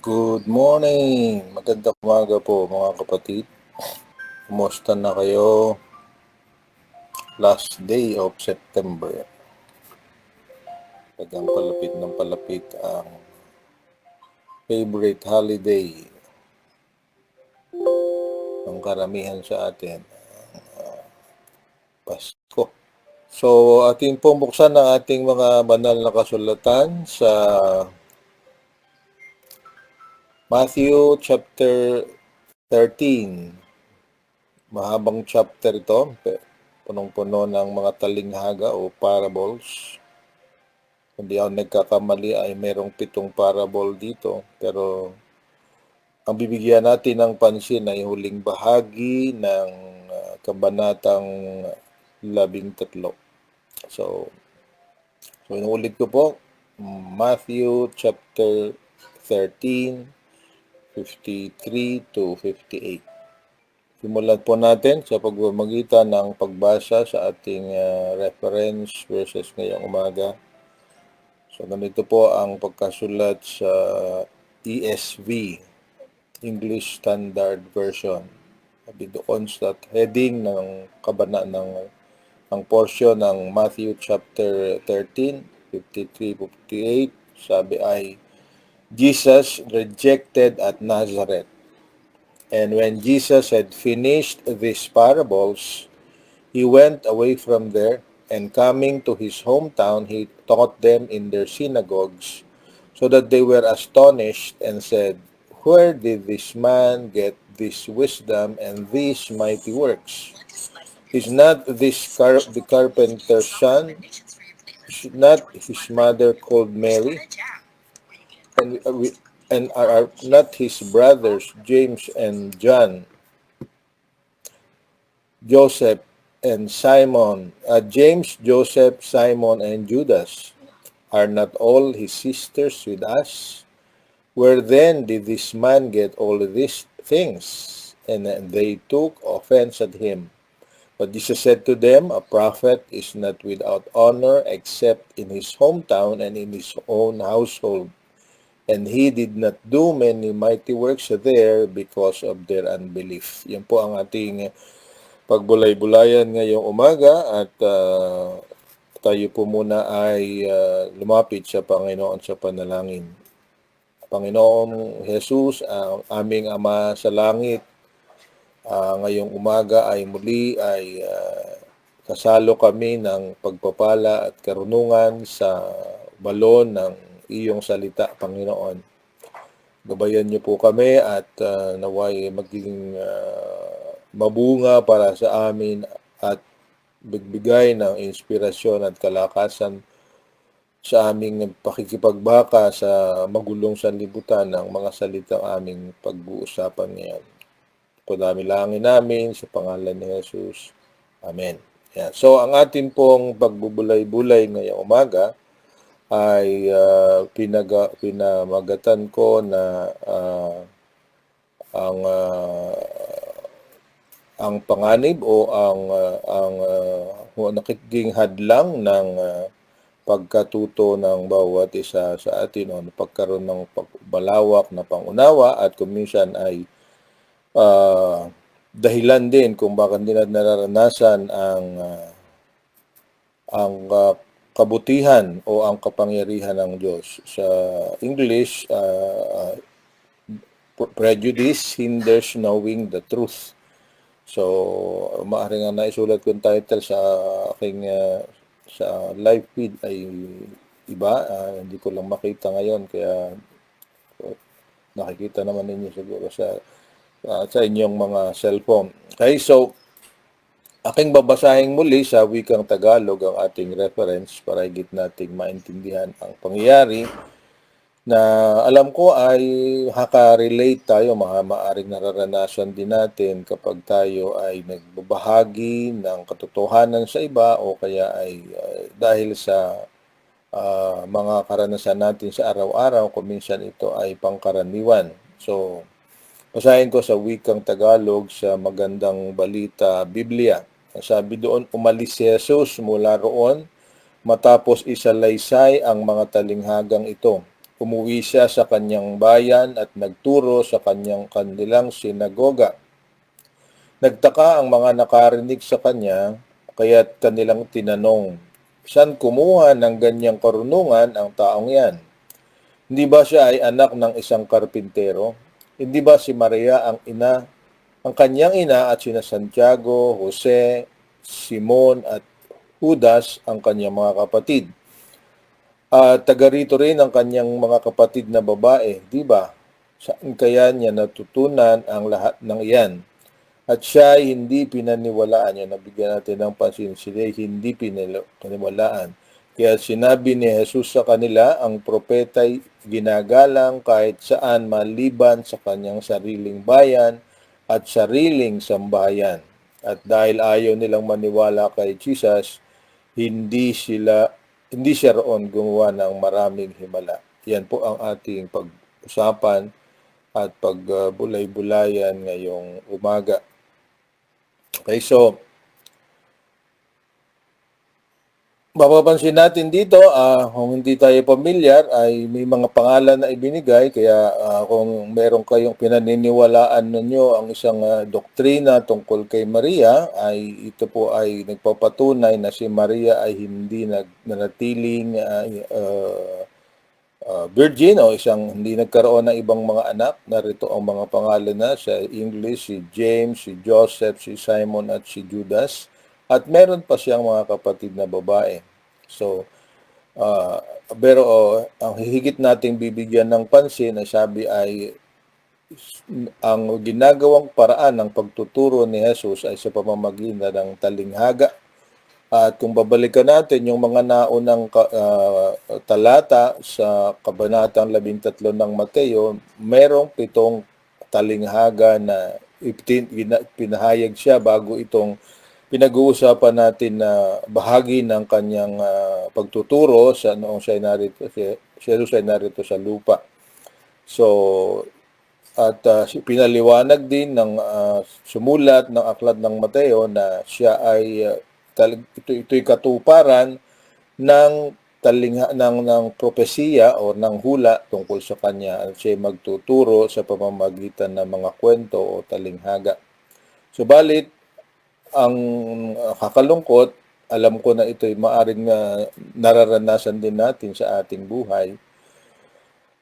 Good morning! Magandang umaga po mga kapatid. Kumusta na kayo? Last day of September. Tagang palapit ng palapit ang favorite holiday ng karamihan sa atin, Pasko. So, ating pong buksan ang ating mga banal na kasulatan sa Matthew chapter 13. Mahabang chapter ito. Punong-puno ng mga talinghaga o parables. Kung di ako nagkakamali ay merong pitong parable dito. Pero ang bibigyan natin ng pansin ay huling bahagi ng ah, kabanatang labing tatlo. So, so inuulit ko po, Matthew chapter 13, 53 to 58. Simulan po natin sa pagmamagitan ng pagbasa sa ating ah, reference verses ngayong umaga. So ganito po ang pagkasulat sa ESV, English Standard Version. Sabi doon sa heading ng kabana ng ang portion ng Matthew chapter 13, 53-58, sabi ay, Jesus rejected at Nazareth. And when Jesus had finished these parables, he went away from there, and coming to his hometown, he taught them in their synagogues, so that they were astonished and said, Where did this man get this wisdom and these mighty works? Is not this car- the carpenter's son? Is not his mother called Mary? And, uh, we, and are, not his brothers James and John, Joseph and Simon, uh, James, Joseph, Simon, and Judas? Are not all his sisters with us? Where then did this man get all these things? And they took offense at him. But Jesus said to them, A prophet is not without honor except in his hometown and in his own household. And he did not do many mighty works there because of their unbelief. Yan po ang ating pagbulay-bulayan ngayong umaga at ah, tayo po muna ay ah, lumapit sa Panginoon sa panalangin. Panginoong Jesus, ang aming Ama sa langit, ah, ngayong umaga ay muli ay ah, kasalo kami ng pagpapala at karunungan sa balon ng iyong salita, Panginoon. Gabayan niyo po kami at ah, naway maging ah, mabunga para sa amin at bigbigay ng inspirasyon at kalakasan sa aming pakikipagbaka sa magulong sanlibutan ng mga salitang aming pag-uusapan ngayon. Padami-langin namin sa pangalan ni Jesus. Amen. Yan. So, ang atin pong pagbubulay-bulay ngayong umaga ay ah, pinaga, pinamagatan ko na ah, ang ah, ang panganib o ang ah, ang uh, nakikiging hadlang ng ah, pagkatuto ng bawat isa sa atin o pagkaroon ng pagbalawak na pangunawa at kung minsan ay ah, dahilan din kung bakit nila nararanasan ang ah, ang ah, kabutihan o ang kapangyarihan ng Diyos. Sa English, ah, prejudice hinders knowing the truth. So, maaaring nga naisulat kong title sa aking ah, sa live feed ay iba. Ah, hindi ko lang makita ngayon kaya uh, nakikita naman ninyo siguro sa ah, sa inyong mga cellphone. Okay, so aking babasahin muli sa wikang Tagalog ang ating reference para higit nating maintindihan ang pangyayari na alam ko ay haka-relate tayo, mga maaring nararanasan din natin kapag tayo ay nagbabahagi ng katotohanan sa iba o kaya ay ah, dahil sa ah, mga karanasan natin sa araw-araw, kung minsan ito ay pangkaraniwan. So, basahin ko sa wikang Tagalog sa magandang balita Biblia. Sabi doon, umalis si Jesus mula roon matapos isalaysay ang mga talinghagang ito. umuwi siya sa kanyang bayan at nagturo sa kanyang kanilang sinagoga. Nagtaka ang mga nakarinig sa kanya, kaya't kanilang tinanong, saan kumuha ng ganyang karunungan ang taong yan? Hindi ba siya ay anak ng isang karpintero? Hindi ba si Maria ang ina, ang kanyang ina at sina Santiago, Jose, Simon at Judas ang kanyang mga kapatid? At taga rito rin ang kanyang mga kapatid na babae, di ba? Saan kaya niya natutunan ang lahat ng iyan? At siya ay hindi pinaniwalaan niya. Nabigyan natin ng pansin sila ay hindi pinaniwalaan. Kaya sinabi ni Jesus sa kanila, ang propeta ay ginagalang kahit saan maliban sa kanyang sariling bayan at sariling sambayan. At dahil ayaw nilang maniwala kay Jesus, hindi sila hindi siya roon gumawa ng maraming himala. Yan po ang ating pag-usapan at pagbulay-bulayan ngayong umaga. Okay, so mapapansin natin dito, ah, kung hindi tayo pamilyar, ay may mga pangalan na ibinigay. Kaya ah, kung meron kayong pinaniniwalaan ninyo ang isang ah, doktrina tungkol kay Maria, ay ito po ay nagpapatunay na si Maria ay hindi nanatiling ah, ah, ah, virgin o isang hindi nagkaroon ng ibang mga anak. Narito ang mga pangalan na sa English, si James, si Joseph, si Simon at si Judas. At meron pa siyang mga kapatid na babae. So, uh, pero uh, ang higit nating bibigyan ng pansin na sabi ay ang ginagawang paraan ng pagtuturo ni Jesus ay sa pamamagitan ng talinghaga. At kung babalikan natin yung mga naunang uh, talata sa Kabanatang 13 ng Mateo, merong pitong talinghaga na pinahayag siya bago itong pinag-uusapan natin na bahagi ng kanyang uh, pagtuturo sa noong siya narito, siya, siya narito sa lupa. So, at uh, pinaliwanag din ng uh, sumulat ng aklat ng Mateo na siya ay uh, ito ito'y katuparan ng talingha ng ng propesiya o ng hula tungkol sa kanya at siya magtuturo sa pamamagitan ng mga kwento o talinghaga. Subalit ang uh, kakalungkot, alam ko na ito'y maaring uh, nararanasan din natin sa ating buhay.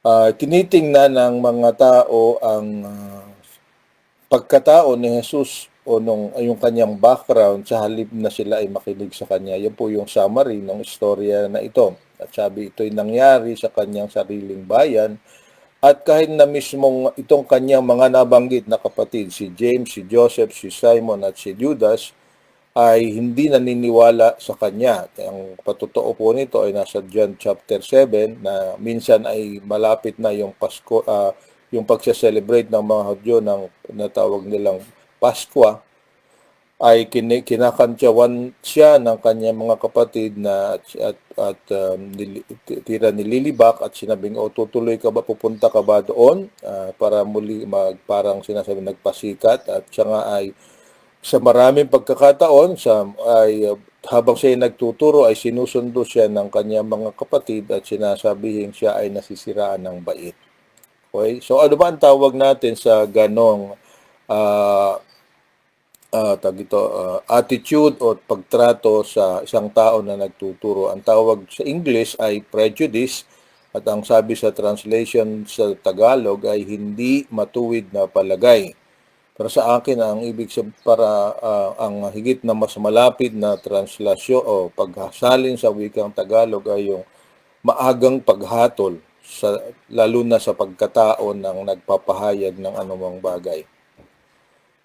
Uh, tinitingnan ng mga tao ang pagkatao ni Jesus o nung yung kanyang background sa halip na sila ay makinig sa kanya. Yan po yung summary ng istorya na ito. At sabi ito'y nangyari sa kanyang sariling bayan at kahit na mismong itong kanyang mga nabanggit na kapatid, si James, si Joseph, si Simon at si Judas, ay hindi naniniwala sa kanya. Ang patotoo po nito ay nasa John chapter 7 na minsan ay malapit na yung Pasko, uh, yung pagse-celebrate ng mga Hudyo ng natawag nilang Paskwa ay kin- kinakantyawan siya ng kanyang mga kapatid na at, at, at um, nil, tira nililibak at sinabing, o tutuloy ka ba, pupunta ka ba doon uh, para muli mag, parang sinasabi nagpasikat at siya nga ay sa maraming pagkakataon sa ay habang siya ay nagtuturo ay sinusundo siya ng kanyang mga kapatid at sinasabihin siya ay nasisiraan ng bait. Okay? So ano ba ang tawag natin sa ganong uh, uh, tag ito, uh, attitude o pagtrato sa isang tao na nagtuturo. Ang tawag sa English ay prejudice at ang sabi sa translation sa Tagalog ay hindi matuwid na palagay. Pero sa akin ang ibig sabihin para uh, ang higit na mas malapit na translasyon o paghasalin sa wikang Tagalog ay yung maagang paghatol sa lalo na sa pagkatao ng nagpapahayag ng anumang bagay.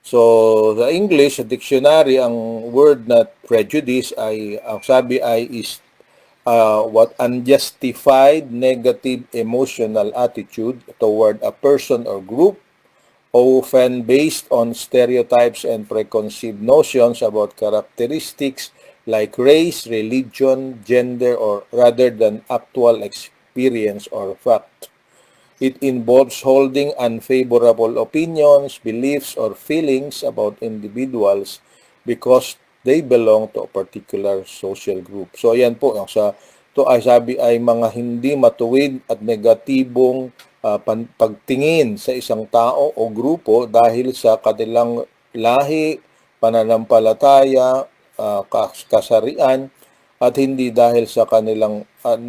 So, the English, dictionary, ang word na prejudice ay, ang sabi ay is uh, what unjustified negative emotional attitude toward a person or group, often based on stereotypes and preconceived notions about characteristics like race, religion, gender, or rather than actual experience or fact. It involves holding unfavorable opinions, beliefs, or feelings about individuals because they belong to a particular social group. So, ayan po, sa to ay sabi ay mga hindi matuwid at negatibong ah, pan- pagtingin sa isang tao o grupo dahil sa kanilang lahi, pananampalataya, kas- kasarian at hindi dahil sa kanilang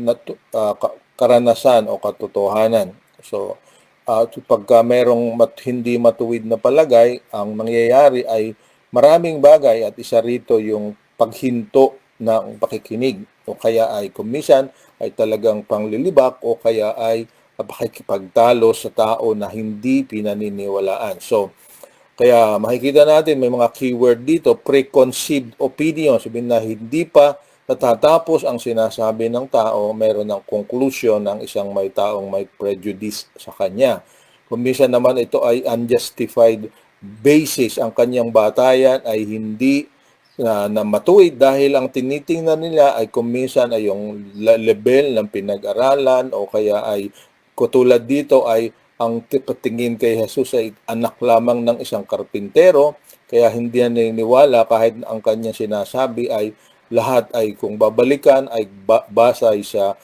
natu- ah, ka- karanasan o katotohanan. So, at pagka merong mat, hindi matuwid na palagay, ang mangyayari ay maraming bagay at isa rito yung paghinto ng pakikinig o kaya ay kumisan ay talagang panglilibak o kaya ay pakikipagtalo sa tao na hindi pinaniniwalaan. So, kaya makikita natin may mga keyword dito, preconceived opinion, sabihin na hindi pa natatapos ang sinasabi ng tao, meron ng conclusion ng isang may taong may prejudice sa kanya. Kung minsan naman ito ay unjustified basis, ang kanyang batayan ay hindi na, na matuwid dahil ang tinitingnan nila ay kung minsan ay yung level ng pinag-aralan o kaya ay katulad dito ay ang tingin kay Jesus ay anak lamang ng isang karpintero kaya hindi yan naniniwala kahit ang kanyang sinasabi ay lahat ay kung babalikan ay ba- basa ay sa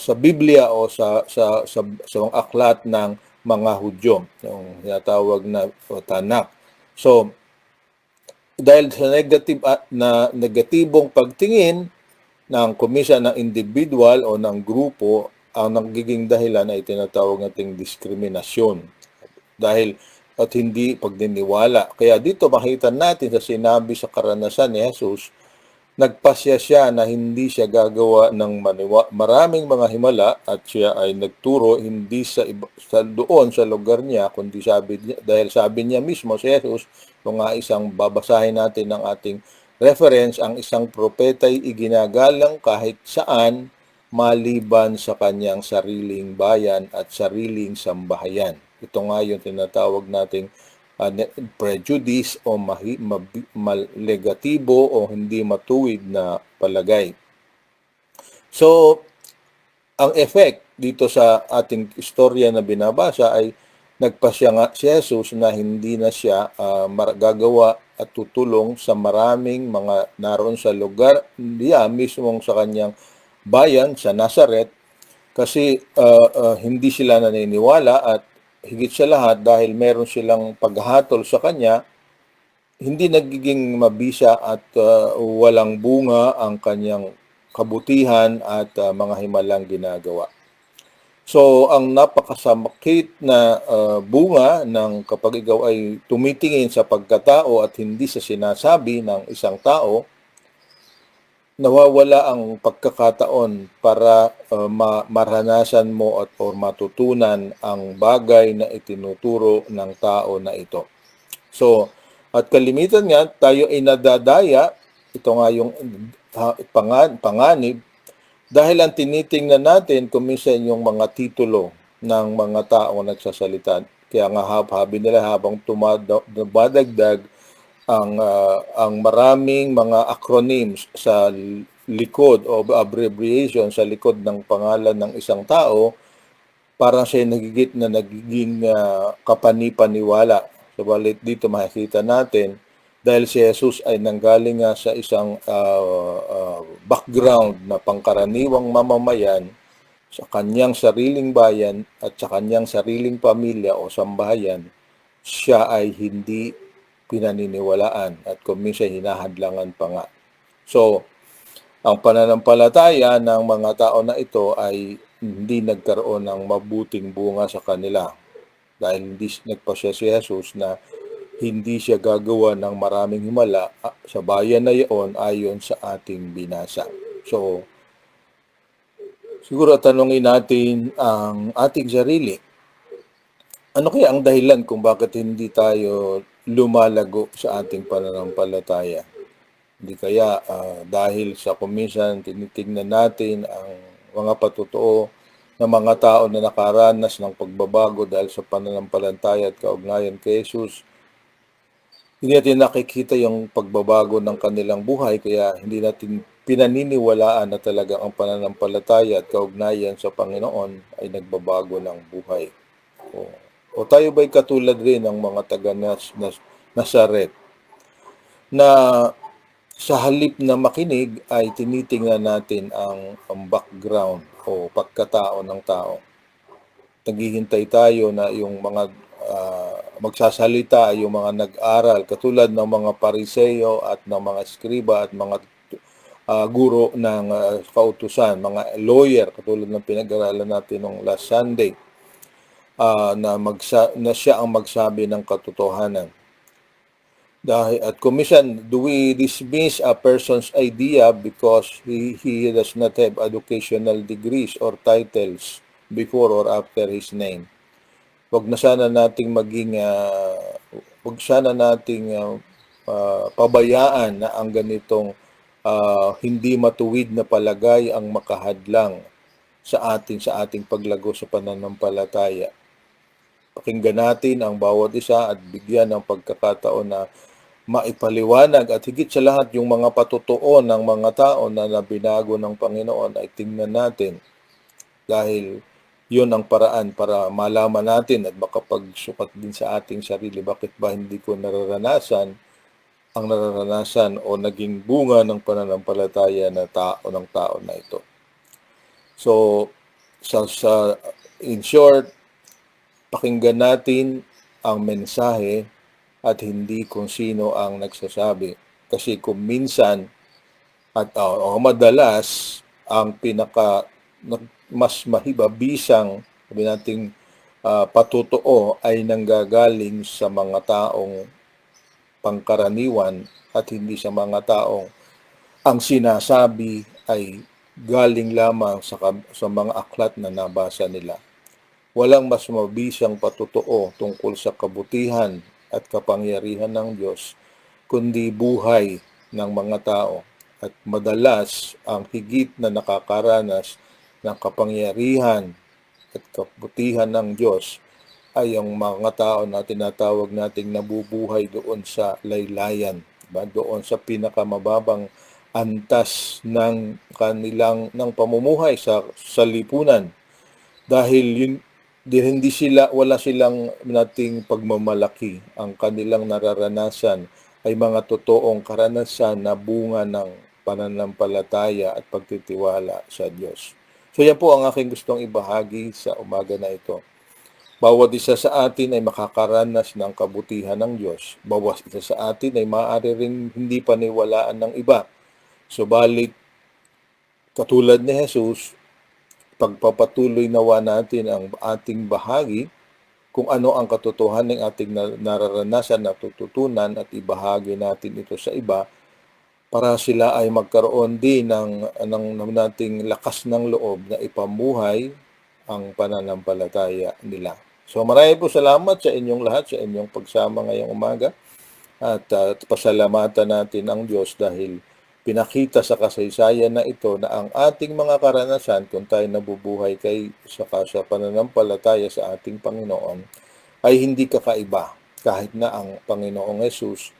sa Biblia o sa sa sa, sa aklat ng mga Hudyo, yung tinatawag na o, Tanakh. So, dahil sa negative at na negatibong pagtingin ng komisa ng individual o ng grupo, ang nagiging dahilan ay tinatawag nating diskriminasyon. Dahil at hindi pagdiniwala. Kaya dito makita natin sa sinabi sa karanasan ni Jesus, nagpasya siya na hindi siya gagawa ng maniwa, maraming mga himala at siya ay nagturo hindi sa, iba, sa doon sa lugar niya kundi sabi niya, dahil sabi niya mismo si Jesus kung nga isang babasahin natin ng ating reference ang isang propeta ay iginagalang kahit saan maliban sa kanyang sariling bayan at sariling sambahayan. Ito nga yung tinatawag nating uh, prejudice o mahi, mabi, mal, negatibo o hindi matuwid na palagay. So, ang effect dito sa ating istorya na binabasa ay nagpasya nga si Jesus na hindi na siya uh, gagawa at tutulong sa maraming mga naroon sa lugar niya mismong sa kanyang bayan sa Nazareth kasi uh, uh, hindi sila naniniwala at higit sa lahat dahil meron silang paghatol sa kanya, hindi nagiging mabisa at uh, walang bunga ang kanyang kabutihan at uh, mga himalang ginagawa. So, ang napakasamakit na uh, bunga ng kapag ikaw ay tumitingin sa pagkatao at hindi sa sinasabi ng isang tao, nawawala ang pagkakataon para uh, ma- maranasan mo at or matutunan ang bagay na itinuturo ng tao na ito. So, at kalimitan nga, tayo ay nadadaya, ito nga yung uh, pangan, panganib, dahil ang tinitingnan natin kung minsan yung mga titulo ng mga tao nagsasalita. Kaya nga habi nila habang tumadagdag ang uh, ang maraming mga acronyms sa likod o abbreviation sa likod ng pangalan ng isang tao parang siya nagigit na nagiging uh, kapanipaniwala. Subalit dito makikita natin dahil si Jesus ay nanggaling nga sa isang uh, uh, background na pangkaraniwang mamamayan sa kanyang sariling bayan at sa kanyang sariling pamilya o sambahayan, siya ay hindi pinaniniwalaan at kung minsan hinahadlangan pa nga. So, ang pananampalataya ng mga tao na ito ay hindi nagkaroon ng mabuting bunga sa kanila dahil hindi nagpasya si Jesus na hindi siya gagawa ng maraming himala sa bayan na iyon ayon sa ating binasa. So, siguro tanongin natin ang ating sarili. Ano kaya ang dahilan kung bakit hindi tayo lumalago sa ating pananampalataya? Hindi kaya uh, dahil sa kuminsan tinitingnan natin ang mga patutuo ng mga tao na nakaranas ng pagbabago dahil sa pananampalataya at kaugnayan kay Jesus, hindi natin nakikita yung pagbabago ng kanilang buhay kaya hindi natin pinaniniwalaan na talaga ang pananampalataya at kaugnayan sa Panginoon ay nagbabago ng buhay. O, o tayo ba'y katulad rin ng mga taga Nas, Nas, Nazaret na sa halip na makinig ay tinitingnan natin ang, ang background o pagkatao ng tao. Naghihintay tayo na yung mga uh, magsasalita yung mga nag-aral katulad ng mga pariseyo at ng mga skriba at mga uh, guro ng uh, kautusan, mga lawyer katulad ng pinag-aralan natin nung last Sunday uh, na, magsa- na siya ang magsabi ng katotohanan. Dahil, at commission, do we dismiss a person's idea because he, he does not have educational degrees or titles before or after his name? Huwag na sana nating maging, uh, huwag sana nating uh, uh, pabayaan na ang ganitong uh, hindi matuwid na palagay ang makahadlang sa ating sa ating paglago sa pananampalataya. Pakinggan natin ang bawat isa at bigyan ng pagkakataon na maipaliwanag at higit sa lahat yung mga patutuo ng mga tao na nabinago ng Panginoon ay tingnan natin dahil yun ang paraan para malaman natin at makapagsukat din sa ating sarili bakit ba hindi ko nararanasan ang nararanasan o naging bunga ng pananampalataya na tao ng tao na ito. So, sa, sa in short, pakinggan natin ang mensahe at hindi kung sino ang nagsasabi. Kasi kung minsan at uh, o madalas ang pinaka mas mahibabisang sabi nating uh, patutuo ay nanggagaling sa mga taong pangkaraniwan at hindi sa mga taong ang sinasabi ay galing lamang sa, sa mga aklat na nabasa nila. Walang mas mabisang patutuo tungkol sa kabutihan at kapangyarihan ng Diyos, kundi buhay ng mga tao. At madalas ang higit na nakakaranas ng kapangyarihan at kabutihan ng Diyos ay ang mga tao na tinatawag nating nabubuhay doon sa laylayan, ba? doon sa pinakamababang antas ng kanilang ng pamumuhay sa sa lipunan dahil yun di hindi sila wala silang nating pagmamalaki ang kanilang nararanasan ay mga totoong karanasan na bunga ng pananampalataya at pagtitiwala sa Diyos. So yan po ang aking gustong ibahagi sa umaga na ito. Bawat isa sa atin ay makakaranas ng kabutihan ng Diyos. Bawat isa sa atin ay maaari rin hindi paniwalaan ng iba. Subalit, katulad ni Jesus, pagpapatuloy nawa natin ang ating bahagi kung ano ang katotohanan ng ating nararanasan, natututunan at ibahagi natin ito sa iba para sila ay magkaroon din ng, ng, ng nating lakas ng loob na ipamuhay ang pananampalataya nila. So marami po salamat sa inyong lahat, sa inyong pagsama ngayong umaga at uh, pasalamatan natin ang Diyos dahil pinakita sa kasaysayan na ito na ang ating mga karanasan kung tayo nabubuhay kay sa, sa pananampalataya sa ating Panginoon ay hindi kakaiba kahit na ang Panginoong Yesus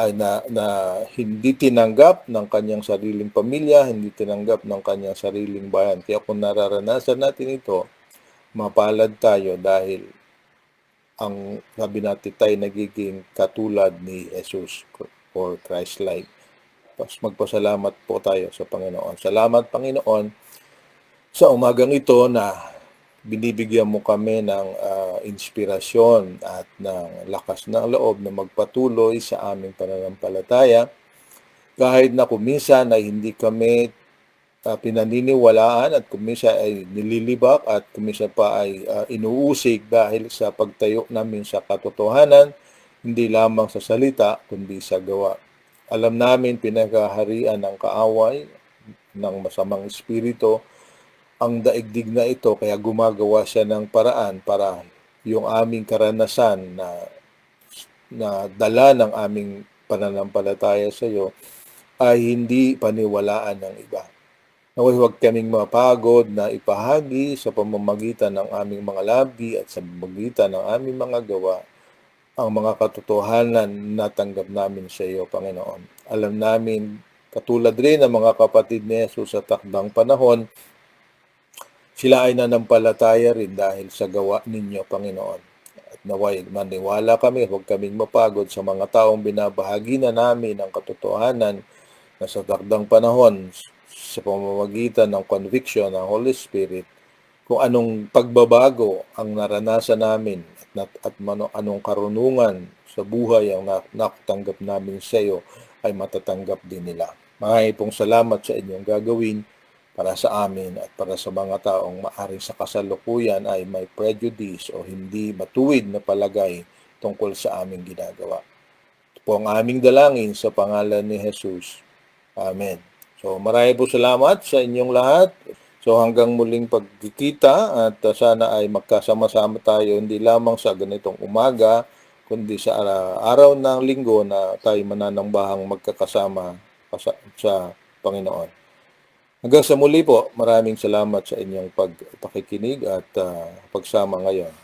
ay na, na hindi tinanggap ng kanyang sariling pamilya, hindi tinanggap ng kanyang sariling bayan. Kaya kung nararanasan natin ito, mapalad tayo dahil ang sabi natin tayo nagiging katulad ni Jesus or Christ-like magpasalamat po tayo sa Panginoon. Salamat Panginoon sa umagang ito na binibigyan mo kami ng uh, inspirasyon at ng lakas ng loob na magpatuloy sa aming pananampalataya. Kahit na kuminsan ay hindi kami uh, pinaniniwalaan at kuminsan ay nililibak at kuminsan pa ay uh, inuusig dahil sa pagtayo namin sa katotohanan, hindi lamang sa salita kundi sa gawa. Alam namin pinagaharian ng kaaway, ng masamang espiritu, ang daigdig na ito kaya gumagawa siya ng paraan para yung aming karanasan na na dala ng aming pananampalataya sa iyo ay hindi paniwalaan ng iba. Naway huwag kaming mapagod na ipahagi sa pamamagitan ng aming mga labi at sa pamamagitan ng aming mga gawa ang mga katotohanan na tanggap namin sa iyo, Panginoon. Alam namin, katulad rin ng mga kapatid ni Jesus sa takdang panahon, sila ay nanampalataya rin dahil sa gawa ninyo, Panginoon. At naway maniwala kami, huwag kaming mapagod sa mga taong binabahagi na namin ang katotohanan na sa takdang panahon sa pamamagitan ng conviction ng Holy Spirit kung anong pagbabago ang naranasan namin at, mano, anong karunungan sa buhay ang na- nakatanggap namin sa iyo ay matatanggap din nila. Maraming pong salamat sa inyong gagawin para sa amin at para sa mga taong maaring sa kasalukuyan ay may prejudice o hindi matuwid na palagay tungkol sa aming ginagawa. Ito po ang aming dalangin sa pangalan ni Jesus. Amen. So marami po salamat sa inyong lahat. So hanggang muling pagkikita at uh, sana ay magkasama-sama tayo hindi lamang sa ganitong umaga kundi sa ara- araw ng linggo na tayo mananambahang magkakasama sa, sa Panginoon. Hanggang sa muli po, maraming salamat sa inyong pagpakikinig at uh, pagsama ngayon.